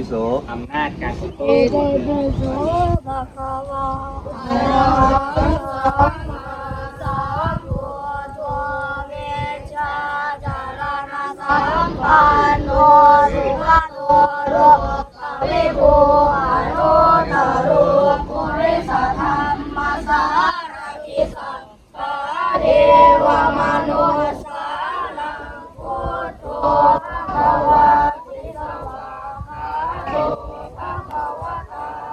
ิโสอำนาจการปกคเดสุทโธเวาจารณะสั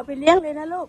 เอาไปเลี้ยงเลยนะลูก